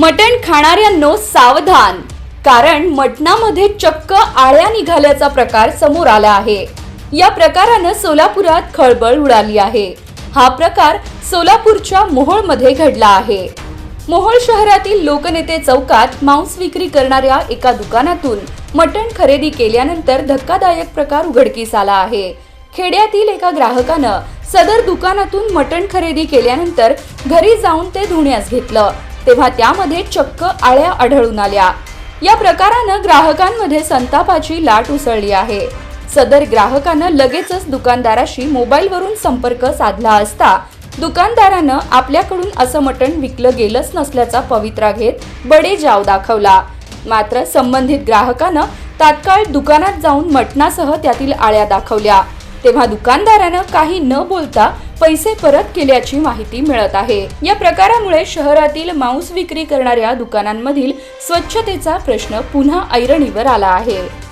मटण खाणाऱ्यांनो सावधान कारण मटणामध्ये चक्क आळ्या निघाल्याचा प्रकार समोर आला आहे. या प्रकारानं सोलापुरात खळबळ उडाली आहे. हा प्रकार सोलापूरच्या मोहोळमध्ये घडला आहे. मोहोळ शहरातील लोकनेते चौकात मांस विक्री करणाऱ्या एका दुकानातून मटण खरेदी केल्यानंतर धक्कादायक प्रकार उघडकीस आला आहे. खेड्यातील एका ग्राहकानं सदर दुकानातून मटण खरेदी केल्यानंतर घरी जाऊन ते धुण्यास घेतलं. तेव्हा त्यामध्ये चक्क आळ्या आढळून आल्या. या प्रकारानं ग्राहकांमध्ये संतापाची लाट उसळली आहे. सदर ग्राहकानं लगेचच दुकानदाराशी मोबाईलवरून संपर्क साधला असता दुकानदारानं आपल्याकडून असं मटण विकलं गेलंच नसल्याचा पवित्रा घेत बडे जाव दाखवला. मात्र संबंधित ग्राहकानं तात्काळ दुकानात जाऊन मटणासह त्यातील आळ्या दाखवल्या. तेव्हा दुकानदारानं काही न बोलता पैसे परत केल्याची माहिती मिळत आहे. या प्रकारामुळे शहरातील मांस विक्री करणाऱ्या दुकानांमधील स्वच्छतेचा प्रश्न पुन्हा ऐरणीवर आला आहे.